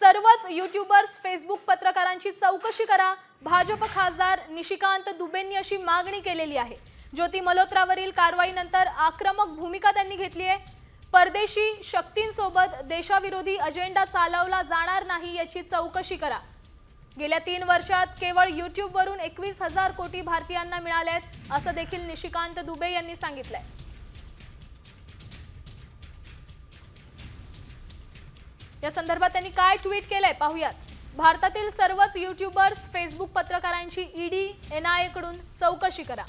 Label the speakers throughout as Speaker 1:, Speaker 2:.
Speaker 1: सर्वच YouTubers Facebook पत्रकारांची चौकशी करा. भाजप खासदार निशिकांत दुबेंनी अशी मागणी केलेली आहे. ज्योती मल्होत्रावरील कारवाईनंतर आक्रमक भूमिका त्यांनी घेतली आहे. परदेशी शक्तींसोबत देशाविरोधी अजेंडा चालवला जाणार नाही याची चौकशी करा. गेल्या तीन वर्षात केवळ युट्यूबवरून एकवीस हजार कोटी भारतीयांना मिळालेत असं देखील निशिकांत दुबे यांनी सांगितलंय. या संदर्भात त्यांनी काय ट्विट केलंय पाहूयात. भारतातील सर्वच युट्यूबर्स फेसबुक पत्रकारांची ईडी एनआयए कडून चौकशी करा.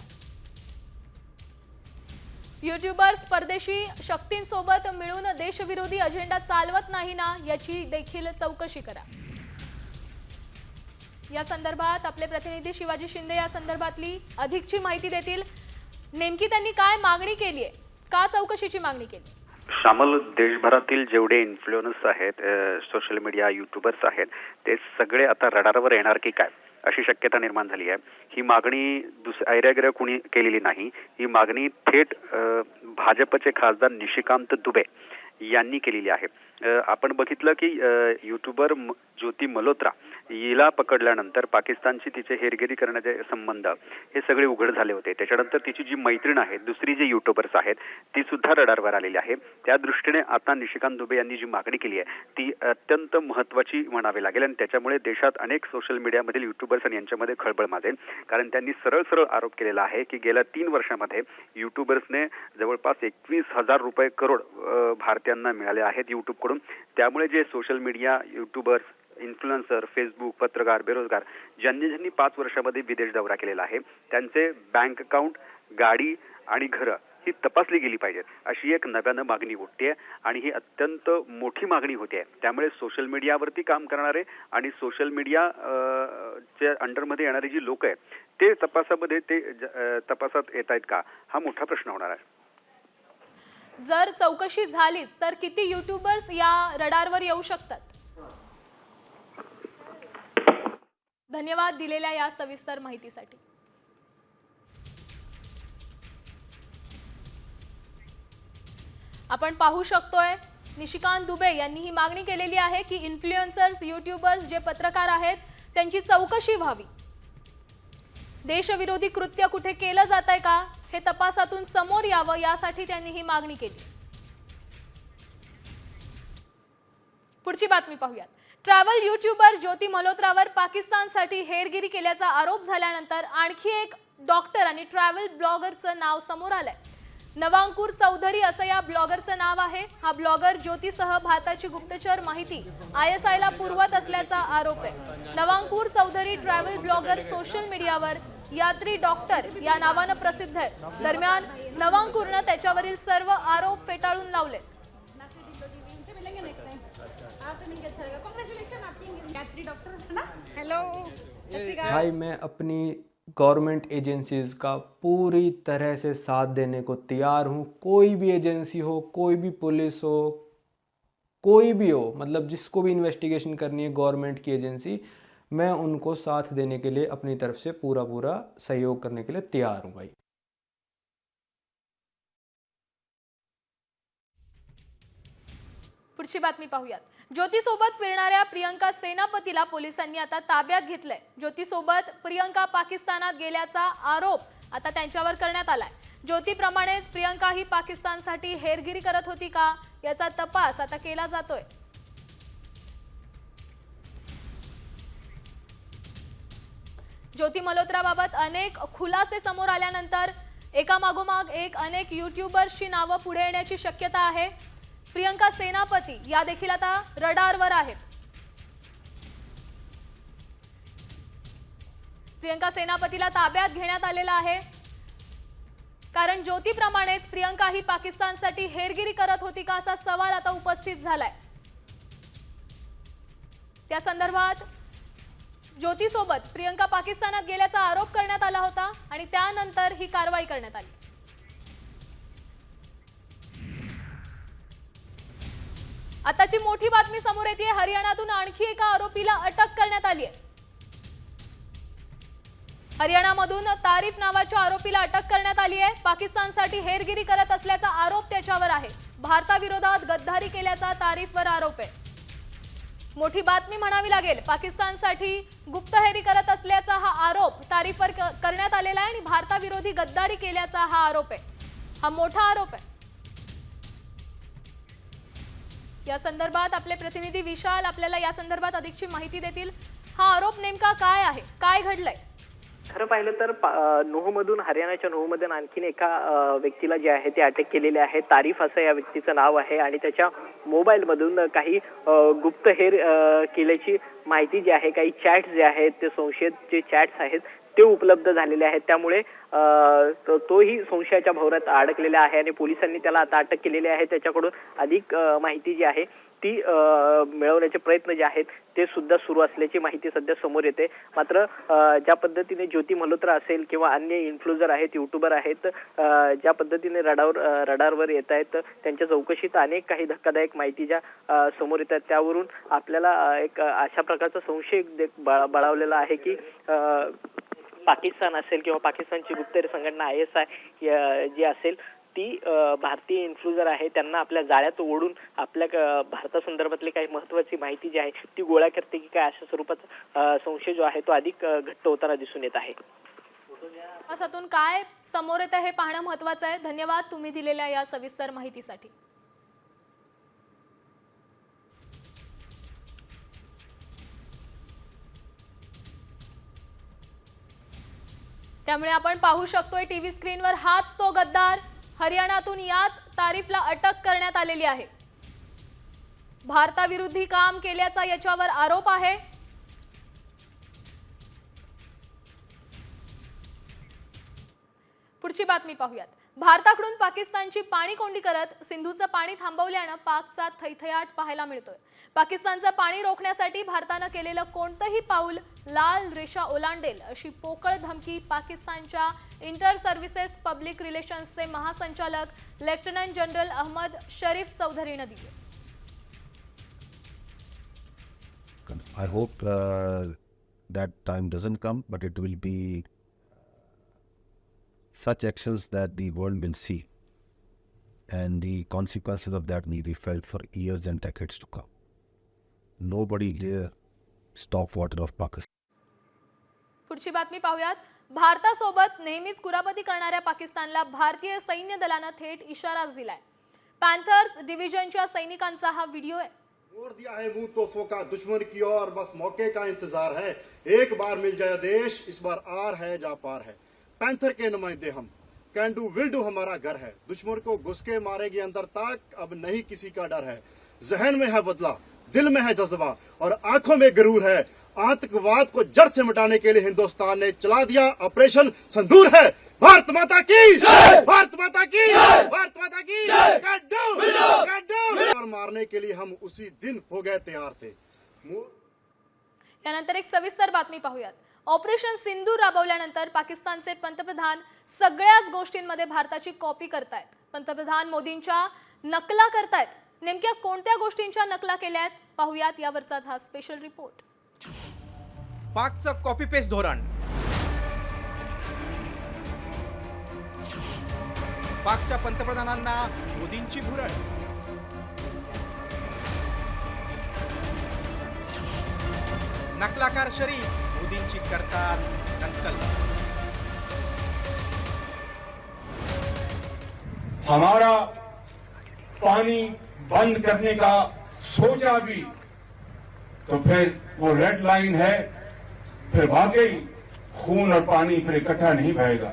Speaker 1: युट्यूबर्स परदेशी शक्तींसोबत मिळून देशविरोधी अजेंडा चालवत नाही ना याची देखील चौकशी करा. या संदर्भात आपले प्रतिनिधी शिवाजी शिंदे या संदर्भातली अधिकची माहिती देतील. नेमकी त्यांनी काय मागणी केली आहे का चौकशीची मागणी केली?
Speaker 2: श्यामल देशभरातील जेवढे इन्फ्लुएन्स आहेत सोशल मीडिया युट्यूबर्स आहेत ते सगळे आता रडारवर येणार की काय? अशी शक्यता निर्माण झाली आहे. ही मागणी दुस ऐऱ्यागिऱ्या कुणी केलेली नाही. ही मागणी थेट भाजपचे खासदार निशिकांत दुबे यांनी केलेली आहे. आपण बघितलं की युट्यूबर म- ज्योती मल्होत्रा हिला पकडल्यानंतर पाकिस्तानची तिचे हेरगिरी करण्याचे संबंध हे सगळे उघड झाले होते. त्याच्यानंतर तिची जी मैत्रीण आहे दुसरी जी युट्यूबर्स आहेत ती सुद्धा रडारवर आलेली आहे. त्या दृष्टीने आता निशिकांत दुबे यांनी जी मागणी केली आहे ती अत्यंत महत्वाची म्हणावी लागेल आणि त्याच्यामुळे देशात अनेक सोशल मीडियामधील युट्यूबर्स आणि यांच्यामध्ये खळबळ माजेल. कारण त्यांनी सरळ सरळ आरोप केलेला आहे की गेल्या तीन वर्षामध्ये युट्यूबर्सने जवळपास एकवीस हजार रुपये करोड भारतीयांना मिळाले आहेत युट्यूबकडून त्यामुळे जे social media YouTubers influencer Facebook पत्रकार बेरोजगार ज्यांनी ज्यांनी पाच वर्षामध्ये विदेश दौरा केलेला आहे त्यांचे बँक अकाउंट गाडी आणि घरं ही तपासली गेली पाहिजेत. अशी एक नव्यानं मागणी उठते आणि ही अत्यंत मोठी मागणी होते. त्यामुळे सोशल मीडियावरती काम करणारे आणि सोशल मीडिया च्या अंडरमध्ये येणारी जी लोक आहेत ते तपासामध्ये ते ज- तपासात येत आहेत का? हा मोठा प्रश्न होणार आहे.
Speaker 1: जर चौकशी झालीच तर किती युट्यूबर्स या रडारवर येऊ शकतात? धन्यवाद दिलेल्या या सविस्तर माहितीसाठी. आपण पाहू शकतोय निशिकांत दुबे यांनी ही मागणी केलेली आहे की इन्फ्लुएन्सर्स युट्यूबर्स जे पत्रकार आहेत त्यांची चौकशी व्हावी. देशविरोधी कृत्य कुठे केलं जात आहे का हे तपासातून समोर यावं यासाठी त्यांनी ही मागणी केली. पुढची बातमी पाहूयात. ट्रॅव्हल युट्यूबर ज्योती मल्होत्रावर पाकिस्तानसाठी हेरगिरी केल्याचा आरोप झाल्यानंतर आणखी एक डॉक्टर आणि ट्रॅव्हल ब्लॉगरचं नाव समोर आलंय. नवांकूर चौधरी असं या ब्लॉगरचं नाव आहे. हा ब्लॉगर ज्योतीसह भारताची गुप्तचर माहिती आय एस आयला पुरवत असल्याचा आरोप आहे. Navankur Chaudhary travel blogger social मीडियावर यात्री डॉक्टर या नावानं प्रसिद्ध आहे. दरम्यान नवांकूरनं त्याच्यावरील सर्व आरोप फेटाळून लावले
Speaker 3: भाई मैं अपनी गवर्नमेंट एजेंसीज़ का पूरी तरह से साथ देने को तैयार हूँ। कोई भी एजेंसी हो कोई भी पुलिस हो कोई भी हो मतलब जिसको भी इन्वेस्टिगेशन करनी है गवर्नमेंट की एजेंसी मैं उनको साथ देने के लिए अपनी तरफ़ से पूरा पूरा सहयोग करने के लिए तैयार हूँ भाई।
Speaker 1: पुढची बातमी पाहूयात. ज्योतीसोबत फिरणाऱ्या प्रियंका सेनापतीला पोलिसांनी आता ताब्यात घेतलंय. ज्योतीसोबत प्रियंका पाकिस्तानात गेल्याचा आरोप आता त्यांच्यावर करण्यात आलाय. ज्योतीप्रमाणेच प्रियंका ही पाकिस्तानसाठी हेरगिरी करत होती का याचा तपास आता केला जातोय. ज्योती मल्होत्राबाबत अनेक खुलासे समोर आल्यानंतर एकामागोमाग एक अनेक युट्यूबर्सची नावं पुढे येण्याची शक्यता आहे. प्रियंका सेनापती या देखील आता रडारवर आहेत. प्रियंका सेनापतीला ताब्यात घेण्यात आलेला आहे. कारण ज्योतीप्रमाणेच प्रियंका ही पाकिस्तानसाठी हेरगिरी करत होती का असा सवाल आता उपस्थित झालाय. त्या संदर्भात ज्योतीसोबत प्रियंका पाकिस्तानात गेल्याचा आरोप करण्यात आला होता आणि त्यानंतर ही कारवाई करण्यात आली. आताची मोठी बातमी समोर येते. हरियाणातून आणखी एका आरोपीला अटक करण्यात आली आहे. हरियाणामधून तारीफ नावाच्या आरोपीला अटक करण्यात आली आहे. पाकिस्तानसाठी हेरगिरी करत असल्याचा आरोप त्याच्यावर आहे. भारताविरोधात गद्दारी केल्याचा तारीफवर आरोप आहे. मोठी बातमी म्हणावी लागेल पाकिस्तानसाठी गुप्तहेरी करत असल्याचा हा आरोप तारीफवर क- करण्यात आलेला आहे आणि भारताविरोधी गद्दारी केल्याचा हा आरोप आहे. हा मोठा आरोप आहे. या संदर्भात आपले प्रतिनिधी विशाल आपल्याला या संदर्भात अधिकची माहिती देतील. हा आरोप नेमका काय आहे? काय घडलंय?
Speaker 4: खरं पाहिलं तर पा- अ, हरियाणाच्या नूहमधून आणखीन एका व्यक्तीला जे आहे ते अटक केलेले आहे. तारीफ असं या व्यक्तीचं नाव आहे आणि त्याच्या मोबाईलमधून काही गुप्तहेर केल्याची माहिती जी आहे काही चॅट्स जे आहेत ते संशयित जे चॅट्स आहेत ते उपलब्ध झालेले आहेत. त्यामुळे तोही संशयाच्या भवरात अडकलेला आहे आणि पोलिसांनी त्याला आता अटक केलेली आहे. त्याच्याकडून अधिक माहिती जी आहे ती मिळवण्याचे प्रयत्न जे आहेत ते सुद्धा सुरू असल्याची माहिती सध्या समोर येते. मात्र ज्या पद्धतीने ज्योती मल्होत्रा असेल किंवा अन्य इन्फ्लुएन्सर आहेत युट्यूबर आहेत ज्या पद्धतीने रडावर रडारवर येत आहेत त्यांच्या चौकशीत अनेक काही धक्कादायक माहिती ज्या समोर समोर आहेत त्यावरून आपल्याला एक अशा प्रकारचा संशय बळा- बळावलेला आहे की पाकिस्तान असेल किंवा पाकिस्तानची गुप्तहेर संघटना आय एस आय जी असेल ती भारतीय इन्फ्लुजर आहे. त्यांना आपल्या जाळ्यात ओढून आपल्या भारतासंदर्भातली काही महत्वाची माहिती जी आहे ती गोळा करते की काय अशा स्वरूपात संशय जो आहे तो अधिक घट्ट होताना दिसून येत आहे.
Speaker 1: काय समोर येतं हे पाहणं महत्वाचं आहे. धन्यवाद तुम्ही दिलेल्या या सविस्तर माहितीसाठी. त्यामुळे आपण पाहू शकतोय टीव्ही स्क्रीनवर हाच तो गद्दार. हरियाणातून याच तारीफला अटक करण्यात आलेली आहे. भारताविरुद्धी काम केल्याचा याच्यावर आरोप आहे. पुढची बातमी पाहूयात. भारताकडून पाकिस्तानची पाणी कोंडी करत सिंधूचं पाणी थांबवल्यानं पाकचा थैथयाट पाहायला मिळतोय. पाकिस्तानचं पाणी रोखण्यासाठी भारतानं केलेलं कोणतंही पाऊल लाल रेषा ओलांडेल अशी पोकळ धमकी पाकिस्तानच्या इंटर सर्व्हिसेस पब्लिक रिलेशन्सचे महासंचालक लेफ्टनंट जनरल अहमद शरीफ चौधरीनं दिली.
Speaker 5: I hope uh, that time doesn't come, but it will be such actions that the world will see. And the consequences of that may be felt for years and decades to come. Nobody dare stop water of Pakistan.
Speaker 1: पुढची बातमी पाहूयात भारतासोबत नेहमीच कुरापती करणाऱ्या पाकिस्तानला भारतीय सैन्य दलानं थेट इशाराच दिलाय पॅन्थर्स डिव्हिजनच्या सैनिकांचा हा व्हिडिओ आहे
Speaker 6: मोड़ दिया है मुंह तोहफों का दुश्मन की ओर बस मौके का इंतजार है एक बार मिल जाए देश इस बार आर है जा पार है पैंथर के नुमाइंदे हम। कैन डू विल डू हमारा घर है। दुश्मन को घुस के मारेगी अंदर तक, अब नहीं किसी का डर है। जहन में है बदला, दिल में है जज्बा, और आँखों में गरूर है। आतंकवाद को जड़ से मिटाने के लिए हिंदुस्तान ने चला दिया ऑपरेशन संदूर है। भारत माता की भारत माता की भारत माता की! और मारने के लिए हम उसी दिन हो गए तैयार थे।
Speaker 1: यानंतर एक सविस्तर बातमी पाहूयात। ऑपरेशन सिंधू राबवल्यानंतर पाकिस्तानचे पंतप्रधान सगळ्याच गोष्टींमध्ये भारताची कॉपी करतायत. पंतप्रधान मोदींच्या नकला करतायत. नेमक्या कोणत्या गोष्टींच्या नकला केल्या आहेत पाहूयात यावरचाच हा स्पेशल रिपोर्ट
Speaker 7: पाकचं कॉपी पेस्ट धोरण. पाकच्या पंतप्रधानांना मोदींची भुरळ नकलाकार शरीफ मोदींची करतात नक्कल
Speaker 8: हमारा पानी बंद करने का सोचा भी तो फिर वो रेड लाइन है फिर वाकई खून और पानी फिर इकट्ठा नहीं बहेगा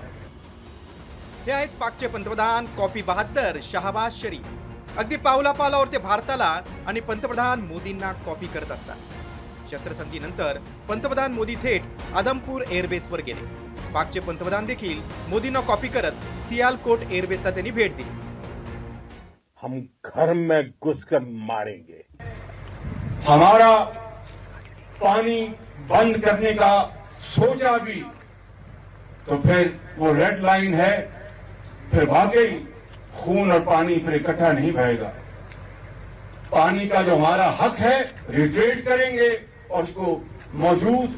Speaker 7: हे आहेत पाकचे पंतप्रधान कॉपी बहादर शहाबाज शरीफ. अगदी पावला पावलावर ते भारताला आणि पंतप्रधान मोदींना कॉपी करत असतात. शस्त्रसंधीनंतर पंतप्रधान मोदी थेट आदमपूर एअरबेसवर गेले. पाकचे पंतप्रधान देखील मोदींना कॉपी करत सियालकोट एअरबेसला त्यांनी भेट दिली.
Speaker 8: हम घर में घुसकर मारेंगे। हमारा पानी बंद करने का सोचा भी तो फिर वो रेड लाइन है फिर वाकई खून और पानी फिर इकट्ठा नहीं बहेगा पानी का जो हमारा हक है रिट्रेट करेंगे। और उसको मौजूद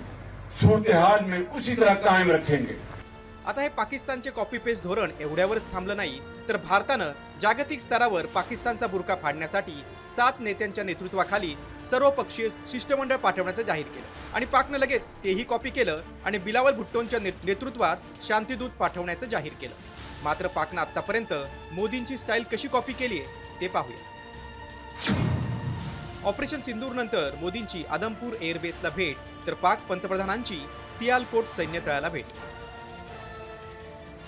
Speaker 8: सूरत हाल में उसी तरह कायम रखेंगे।
Speaker 7: आता हे पाकिस्तानचे कॉपी पेस्ट धोरण एवढ्यावरच थांबलं नाही तर भारतानं जागतिक स्तरावर पाकिस्तानचा बुरका फाडण्यासाठी सात नेत्यांच्या नेतृत्वाखाली सर्वपक्षीय शिष्टमंडळ पाठवण्याचं जाहीर केलं. आणि पाकनं लगेच तेही कॉपी केलं आणि बिलावल भुट्टोंच्या नेतृत्वात शांतीदूत पाठवण्याचं जाहीर केलं. मात्र पाकनं आतापर्यंत मोदींची स्टाईल कशी कॉपी केली आहे ते पाहूया. ऑपरेशन सिंदूर नंतर मोदींची आदमपूर एअरबेसला भेट तर पाक पंतप्रधानांची सियालकोट सैन्य तळाला भेट.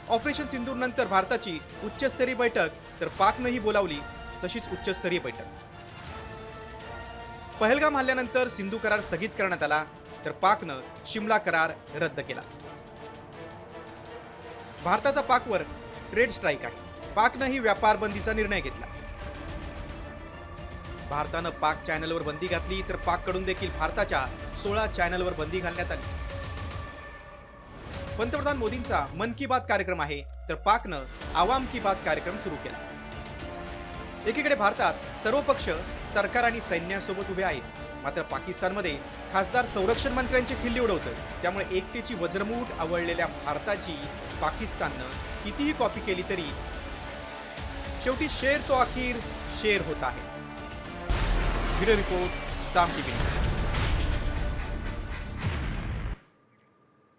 Speaker 7: ऑपरेशन सिंदूर नंतर भारताची उच्चस्तरीय बैठक तर पाकनंही बोलावली तशीच उच्चस्तरीय बैठक. पहलगाम हल्ल्यानंतर सिंधू करार स्थगित करण्यात आला तर पाकनं शिमला करार रद्द केला. भारताचा पाकवर ट्रेड स्ट्राईक आहे. पाकनंही व्यापार बंदीचा निर्णय घेतला. भारतानं पाक चॅनलवर बंदी घातली तर पाककडून देखील भारताच्या सोळा चॅनलवर बंदी घालण्यात आली. पंतप्रधान मोदींचा मन की बात कार्यक्रम आहे तर पाकनं आवाम की बात कार्यक्रम सुरू केला. एकीकडे भारतात सर्व पक्ष सरकार आणि सैन्यासोबत उभे आहेत मात्र पाकिस्तानमध्ये खासदार संरक्षण मंत्र्यांची खिल्ली उडवतं त्यामुळे एकतेची वज्रमूठ आवळलेल्या भारताची पाकिस्ताननं कितीही कॉपी केली तरी शेवटी शेर तो अखेर शेर होत आहे. व्हिडिओ रिपोर्ट साम टीव्ही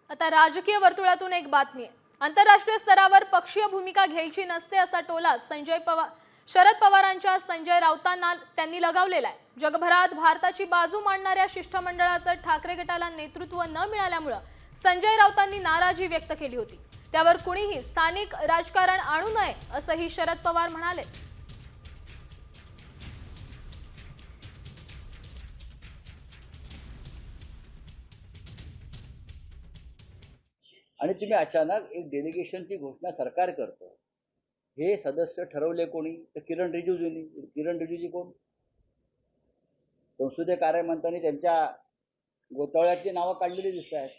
Speaker 1: आता राजकीय वर्तुळातून एक बातमी. आहे आंतरराष्ट्रीय स्तरावर पक्षीय भूमिका घ्यायची नसते असा टोला संजय पवार शरद पवारांच्या संजय राऊतांना त्यांनी लगावलेला आहे. जगभरात भारताची बाजू मांडणाऱ्या शिष्टमंडळाचं ठाकरे गटाला नेतृत्व न मिळाल्यामुळं संजय राऊतांनी नाराजी व्यक्त केली होती. त्यावर कुणीही स्थानिक राजकारण आणू नये असंही शरद पवार म्हणाले.
Speaker 9: आणि तुम्ही अचानक एक डेलिगेशनची घोषणा सरकार करतं. हे सदस्य ठरवले कोणी? तर किरण रिजिजूंनी. किरण रिजिजू कोण? संसदीय कार्यमंत्र्यांनी त्यांच्या गोतावळ्यातली नावं काढलेली दिसत आहेत.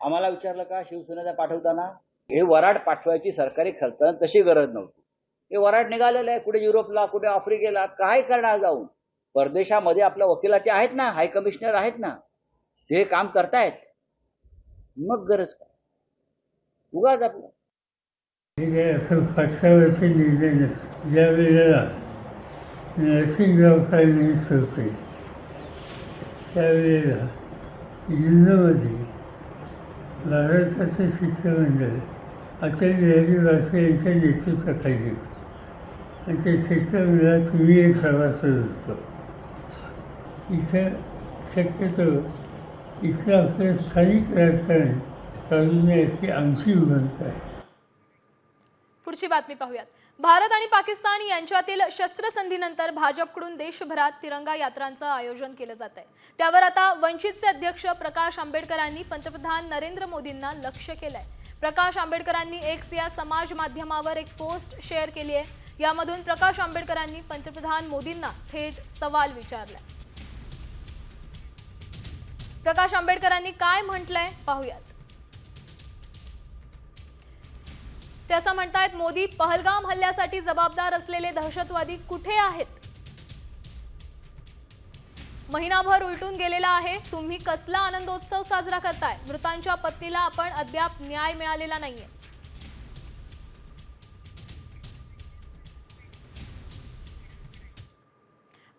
Speaker 9: आम्हाला विचारलं का शिवसेनेचा पाठवताना? हे वराड पाठवायची सरकारी खर्चानं तशी गरज नव्हती. हे वराड निघालेलं आहे. कुठे युरोपला कुठे आफ्रिकेला काय करणार जाऊन? परदेशामध्ये आपल्या वकिलाचे आहेत ना? हाय कमिशनर आहेत ना? ते काम करतायत. मग गरज काय? उगाच आपलं.
Speaker 10: हे काय असं पक्षावरचे निर्णय नसते ज्या वेळेला नरसिंहराव फायनान्स होते त्यावेळेला युनोमध्ये भारताचं शिष्टमंडळ अटल बिहारी वाजपेयी यांच्या नेतृत्वाखाली होतं आणि त्या शिष्टमंडळात मी एक सभासद होतो. इथं शक्यतो इथलं आपलं स्थानिक राजकारण चालू नये आमची भूमिका आहे.
Speaker 1: पुढची बातमी पाहूयात. भारत आणि पाकिस्तान यांच्यातील शस्त्रसंधीनंतर भाजपकडून देशभरात तिरंगा यात्रांचं आयोजन केलं जात आहे. त्यावर आता वंचितचे अध्यक्ष प्रकाश आंबेडकरांनी पंतप्रधान नरेंद्र मोदींना लक्ष केलंय. प्रकाश आंबेडकरांनी एक्स या समाज माध्यमावर एक पोस्ट शेअर केली आहे. यामधून प्रकाश आंबेडकरांनी पंतप्रधान मोदींना थेट सवाल विचारलाय. प्रकाश आंबेडकरांनी काय म्हटलंय? पाहूयात. ते असं म्हणतायत मोदी पहलगाम हल्ल्यासाठी जबाबदार असलेले दहशतवादी कुठे आहेत? महिनाभर उलटून गेलेला आहे. तुम्ही कसला आनंदोत्सव साजरा करताय? मृतांच्या पत्नीला आपण अद्याप न्याय मिळालेला नाहीये.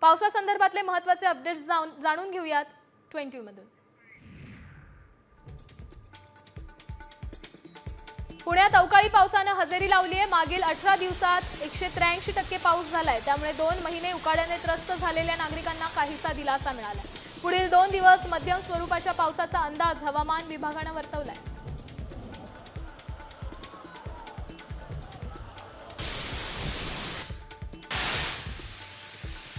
Speaker 1: पावसासंदर्भातले महत्त्वाचे अपडेट्स जाऊन जाणून घेऊयात. ट्वेंटी मधून. पुण्यात अवकाळी पावसानं हजेरी लावली आहे. मागील अठरा दिवसात एकशे त्र्याऐंशी टक्के पाऊस झालाय. त्यामुळे दोन महिने उकाड्याने त्रस्त झालेल्या नागरिकांना काहीसा दिलासा मिळाला पुढील दोन दिवस मध्यम स्वरूपाच्या पावसाचा अंदाज हवामान विभागानं वर्तवलाय.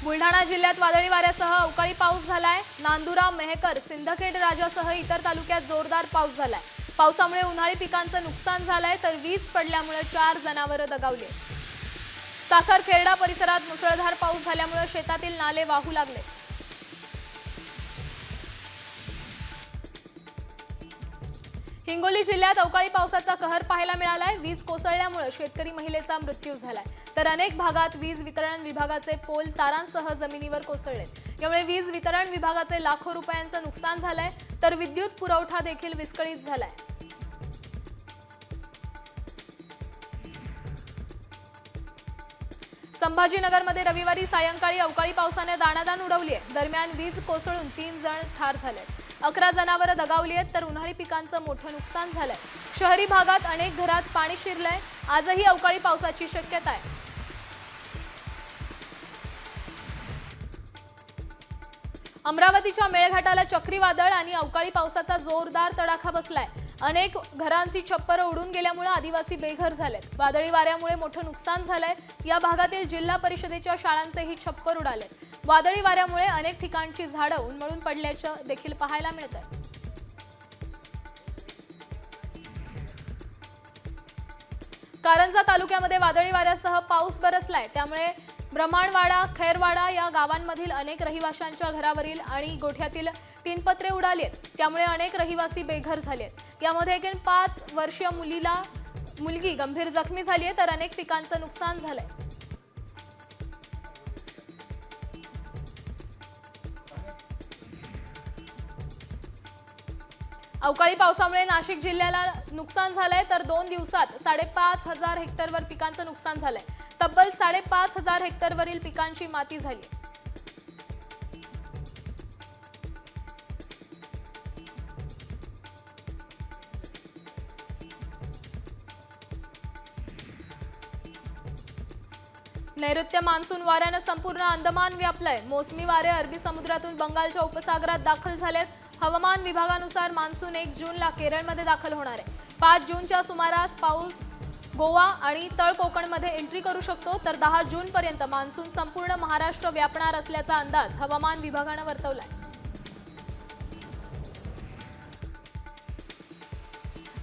Speaker 1: बुलढाणा जिल्ह्यात वादळी वाऱ्यासह अवकाळी पाऊस झालाय. नांदुरा मेहकर सिंदखेड राजासह इतर तालुक्यात जोरदार पाऊस झालाय. पावसामुळे उन्हाळी पिकांचं नुकसान झालंय तर वीज पडल्यामुळे चार जनावरं दगावली साखर खेरडा परिसरात मुसळधार पाऊस झाल्यामुळे शेतातील नाले वाहू लागले. हिंगोली जिल्ह्यात अवकाळी पावसाचा कहर पाहायला मिळालाय. वीज कोसळल्यामुळे शेतकरी महिलेचा मृत्यू झालाय. तर अनेक भागात वीज वितरण विभागाचे पोल तारांसह जमिनीवर कोसळले. यामुळे वीज वितरण विभागाचे लाखो रुपयांचं नुकसान झालंय. तर विद्युत पुरवठा देखील विस्कळीत झालाय. संभाजीनगरमध्ये रविवारी सायंकाळी अवकाळी पावसाने दाणादाण उडवली आहे दरम्यान वीज कोसळून तीन जण ठार झाले अकरा जनावरं दगावली आहेत तर उन्हाळी पिकांचं मोठं नुकसान झालंय. शहरी भागात अनेक घरात पाणी शिरलंय आजही अवकाळी पावसाची शक्यता आहे. अमरावतीच्या मेळघाटाला चक्रीवादळ आणि अवकाळी पावसाचा जोरदार तडाखा बसलाय. अनेक घरांची छप्पर उडून गेल्यामुळे आदिवासी बेघर झालेत. वादळी वाऱ्यामुळे मोठं नुकसान झालंय. या भागातील जिल्हा परिषदेच्या शाळांचेही छप्पर उडालेत. वादळी वाऱ्यामुळे अनेक ठिकाणची झाडं उन्मळून पडल्याचं देखील पाहायला मिळत आहे कारंजा तालुक्यामध्ये वादळी वाऱ्यासह पाऊस बरसलाय. त्यामुळे ब्रह्माणवाडा खैरवाडा या गावांमधील अनेक रहिवाशांच्या घरावरील आणि गोठ्यातील तीनपत्रे उडाली आहेत त्यामुळे अनेक रहिवासी बेघर झाले आहेत यामध्ये एकूण पाच वर्षीय मुलीला मुलगी गंभीर जखमी झाली आहे तर अनेक पिकांचं नुकसान झालंय. अवकाळी पावसामुळे नाशिक जिल्ह्याला नुकसान झालंय तर दोन दिवसात साडेपाच हजार हेक्टरवर पिकांचं नुकसान झालंय. तब्बल साडेपाच हजार हेक्टरवरील पिकांची माती झाली नैऋत्य मान्सून वाऱ्यानं संपूर्ण अंदमान व्यापलंय. मोसमी वारे अरबी समुद्रातून बंगालच्या उपसागरात दाखल झालेत. हवामान विभागानुसार मान्सून एक जूनला केरळमध्ये दाखल होणार आहे. पाच जूनच्या सुमारास पाऊस गोवा आणि तळ कोकणमध्ये एंट्री करू शकतो तर दहा जूनपर्यंत मान्सून संपूर्ण महाराष्ट्र व्यापणार असल्याचा अंदाज हवामान विभागानं वर्तवलाय.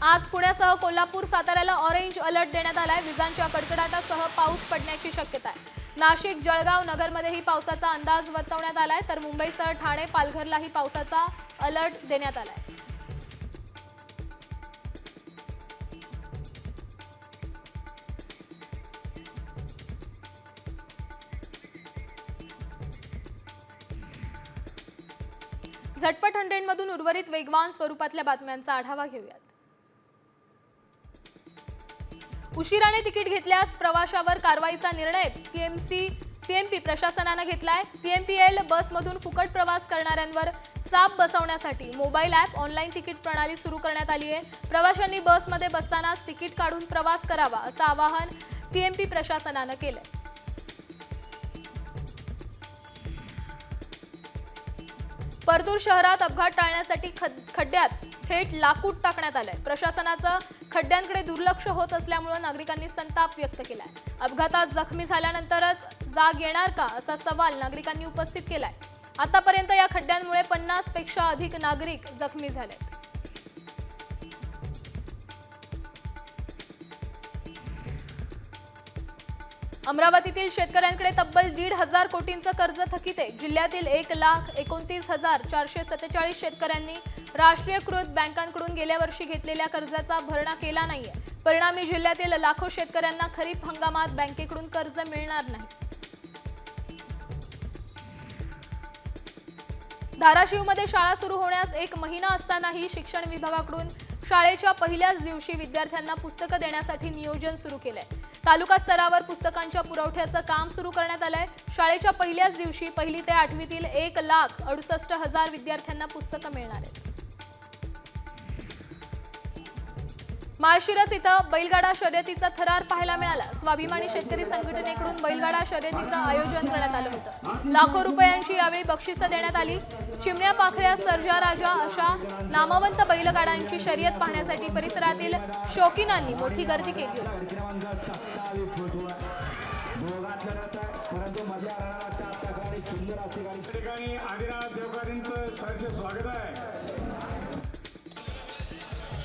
Speaker 1: आज पुण्यासह कोल्हापूर साताऱ्याला ऑरेंज अलर्ट देण्यात आलाय. विजांच्या कडकडाटासह पाऊस पडण्याची शक्यता आहे. नाशिक जळगाव नगरमध्येही पावसाचा अंदाज वर्तवण्यात आलाय. तर मुंबईसह ठाणे पालघरलाही पावसाचा अलर्ट देण्यात आलाय. झटपट हंड्रेडमधून उर्वरित वेगवान स्वरूपातल्या बातम्यांचा आढावा घेऊयात. उशिराने तिकीट घेतल्यास प्रवाशावर कारवाईचा निर्णय पीएमसी पीएमपी प्रशासनानं घेतलाय. पीएमपीएल बसमधून फुकट प्रवास करणाऱ्यांवर चाप बसवण्यासाठी मोबाईल ॲप ऑनलाईन तिकीट प्रणाली सुरू करण्यात आली आहे. प्रवाशांनी बसमध्ये बसतानाच तिकीट काढून प्रवास करावा असं आवाहन पीएमपी प्रशासनानं केलंय. परतूर शहरात अपघात टाळण्यासाठी खड्ड्यात थेट लाकूड टाकण्यात आलंय. प्रशासनाचं खड्ड्यांकडे दुर्लक्ष होत असल्यामुळे नागरिकांनी संताप व्यक्त केलाय. अपघातात जखमी झाल्यानंतरच जाग येणार का असा सवाल नागरिकांनी उपस्थित केलाय. आतापर्यंत या खड्ड्यांमुळे पन्नासपेक्षा अधिक नागरिक जखमी झालेत. अमरावतीतील शेतकऱ्यांकडे तब्बल दीड हजार कोटींचं कर्ज थकीत. आहे जिल्ह्यातील एक लाख एकोणतीस हजार चारशे सत्तेचाळीस शेतकऱ्यांनी राष्ट्रीयकृत बँकांकडून गेल्या वर्षी घेतलेल्या कर्जाचा भरणा केला नाहीये. परिणामी जिल्ह्यातील लाखो शेतकऱ्यांना खरीप हंगामात बँकेकडून कर्ज मिळणार नाही. धाराशिवमध्ये शाळा सुरू होण्यास एक महिना असतानाही शिक्षण विभागाकडून शाळेच्या पहिल्याच दिवशी विद्यार्थ्यांना पुस्तकं देण्यासाठी नियोजन सुरू केलंय. तालुका स्तरावर पुस्तकांच्या पुरवठ्याचं काम सुरू करण्यात आलंय. शाळेच्या पहिल्याच दिवशी पहिली ते आठवीतील एक लाख अडुसष्ट हजार विद्यार्थ्यांना पुस्तकं मिळणार आहेत. माळशिरस इथं बैलगाडा शर्यतीचा थरार पाहायला मिळाला. स्वाभिमानी शेतकरी संघटनेकडून बैलगाडा शर्यतीचं आयोजन करण्यात आलं होतं. लाखो रुपयांची यावेळी बक्षिसं देण्यात आली. चिमण्या पाखऱ्या सर्जा राजा अशा नामवंत बैलगाड्यांची शर्यत पाहण्यासाठी परिसरातील शौकीनांनी मोठी गर्दी केली होती.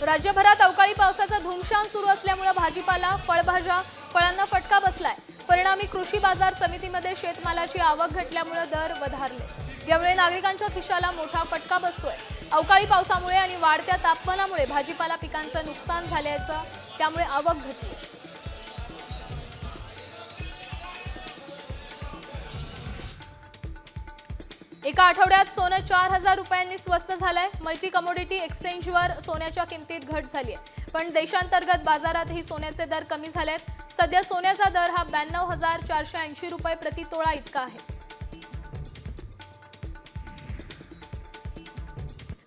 Speaker 1: राज्यभरात अवकाळी पावसाचा धुमशान सुरू असल्यामुळे भाजीपाला फळभाज्या फळांना फटका बसलाय. परिणामी कृषी बाजार समितीमध्ये शेतमालाची आवक घटल्यामुळे दर वधारले. यामुळे नागरिकांच्या खिशाला मोठा फटका बसतोय. अवकाळी पावसामुळे आणि वाढत्या तापमानामुळे भाजीपाला पिकांचं नुकसान झाल्याचं त्यामुळे आवक घटली. एका आठवड्यात सोनं चार हजार रुपयांनी स्वस्त झालंय. मल्टी कमोडिटी एक्सचेंजवर सोन्याच्या किमतीत घट झाली आहे पण देशांतर्गत बाजारातही सोन्याचे दर कमी झाले आहेत सध्या सोन्याचा दर हा ब्याण्णव हजार चारशे ऐंशी रुपये प्रति तोळा इतका आहे.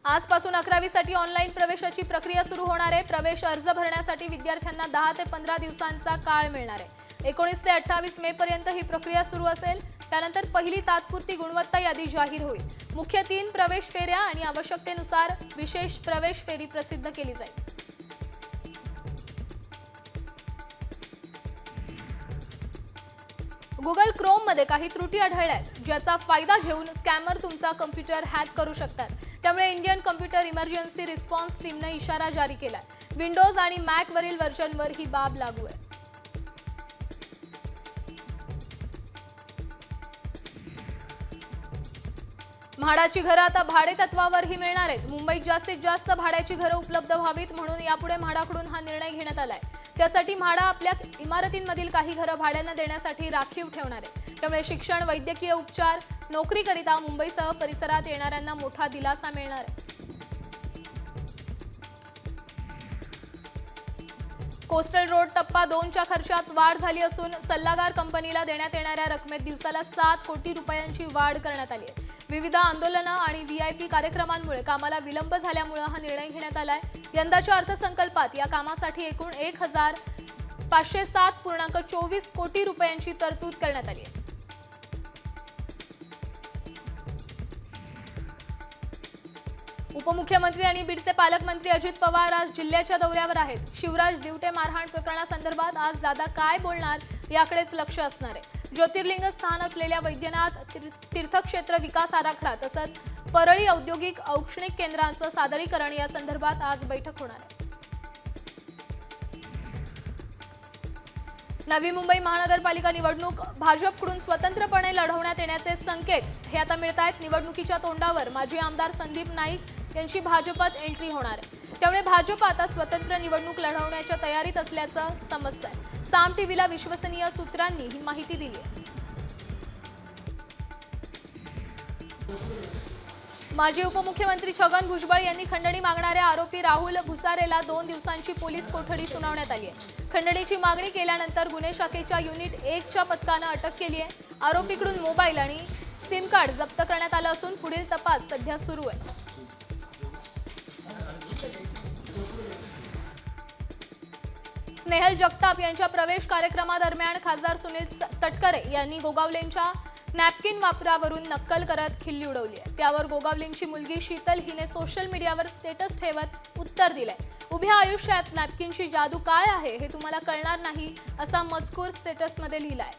Speaker 1: आजपासून अकरावीसाठी ऑनलाईन प्रवेशाची प्रक्रिया सुरू होणार आहे. प्रवेश अर्ज भरण्यासाठी विद्यार्थ्यांना दहा ते पंधरा दिवसांचा काळ मिळणार आहे. एकोणीस ते अठ्ठावीस मे पर्यंत ही प्रक्रिया सुरू असेल. त्यानंतर पहिली तात्पुरती गुणवत्ता यादी जाहीर होईल. मुख्य तीन प्रवेश फेऱ्या आणि आवश्यकतेनुसार विशेष प्रवेश फेरी प्रसिद्ध केली जाईल. गुगल क्रोममध्ये काही त्रुटी आढळल्या आहेत ज्याचा फायदा घेऊन स्कॅमर तुमचा कम्प्युटर हॅक करू शकतात. त्यामुळे इंडियन कम्प्युटर इमर्जन्सी रिस्पॉन्स टीमनं इशारा जारी केला विंडोज आणि मॅकवरील व्हर्जनवर ही बाब लागू आहे. म्हाडाची घरं आता भाडे तत्वावरही मिळणार आहेत. मुंबईत जास्तीत जास्त भाड्याची घरं उपलब्ध व्हावीत म्हणून यापुढे म्हाडाकडून हा निर्णय घेण्यात आलाय. त्यासाठी म्हाडा आपल्या इमारतींमधील काही घरं भाड्यानं देण्यासाठी राखीव ठेवणार आहे. त्यामुळे शिक्षण वैद्यकीय उपचार नोकरीकरिता मुंबईसह परिसरात येणाऱ्यांना मोठा दिलासा मिळणार आहे. कोस्टल रोड टप्पा दोनच्या खर्चात वाढ झाली असून सल्लागार कंपनीला देण्यात येणाऱ्या रकमेत दिवसाला सात कोटी रुपयांची वाढ करण्यात आली आहे. विविध आंदोलनं आणि वी आय पी कार्यक्रमांमुळे कामाला विलंब झाल्यामुळे हा निर्णय घेण्यात आलाय. यंदाच्या अर्थसंकल्पात या कामासाठी एकूण एक हजार पाचशे सात पूर्णांक चोवीस कोटी रुपयांची तरतूद करण्यात आली आहे. उपमुख्यमंत्री आणि बीडचे पालकमंत्री अजित पवार आज जिल्ह्याच्या दौऱ्यावर आहेत. शिवराज दिवटे मारहाण प्रकरणासंदर्भात आज दादा काय बोलणार याकडेच लक्ष असणार आहे. ज्योतिर्लिंग स्थान असलेल्या वैद्यनाथ तीर्थक्षेत्र विकास आराखडा तसंच परळी औद्योगिक औष्णिक केंद्रांचं सादरीकरण या संदर्भात आज बैठक होणार आहे. नवी मुंबई महानगरपालिका निवडणूक भाजपकडून स्वतंत्रपणे लढवण्यात येण्याचे संकेत हे आता मिळत आहेत निवडणुकीच्या तोंडावर माजी आमदार संदीप नाईक यांची भाजपात एंट्री होणार. आहे त्यामुळे भाजप आता स्वतंत्र निवडणूक लढवण्याच्या तयारीत असल्याचं समजतंय. साम टीव्हीला विश्वसनीय सूत्रांनी ही माहिती दिली आहे. माजी उपमुख्यमंत्री छगन भुजबळ यांनी खंडणी मागणाऱ्या आरोपी राहुल भुसारेला दोन दिवसांची पोलीस कोठडी सुनावण्यात आली आहे. खंडणीची मागणी केल्यानंतर गुन्हे शाखेच्या युनिट एकच्या पथकानं अटक केली आहे. आरोपीकडून मोबाईल आणि सिम कार्ड जप्त करण्यात आलं असून पुढील तपास सध्या सुरू आहे. स्नेहल जगताप यांच्या प्रवेश कार्यक्रमादरम्यान खासदार सुनील तटकरे यांनी गोगावलेंच्या नॅपकिन वापरावरून नक्कल करत खिल्ली उडवली आहे. त्यावर गोगावलेंची मुलगी शीतल हिने सोशल मीडियावर स्टेटस ठेवत उत्तर दिलंय. उभ्या आयुष्यात नॅपकिनची जादू काय आहे हे तुम्हाला कळणार नाही असा मजकूर स्टेटसमध्ये लिहिलाय.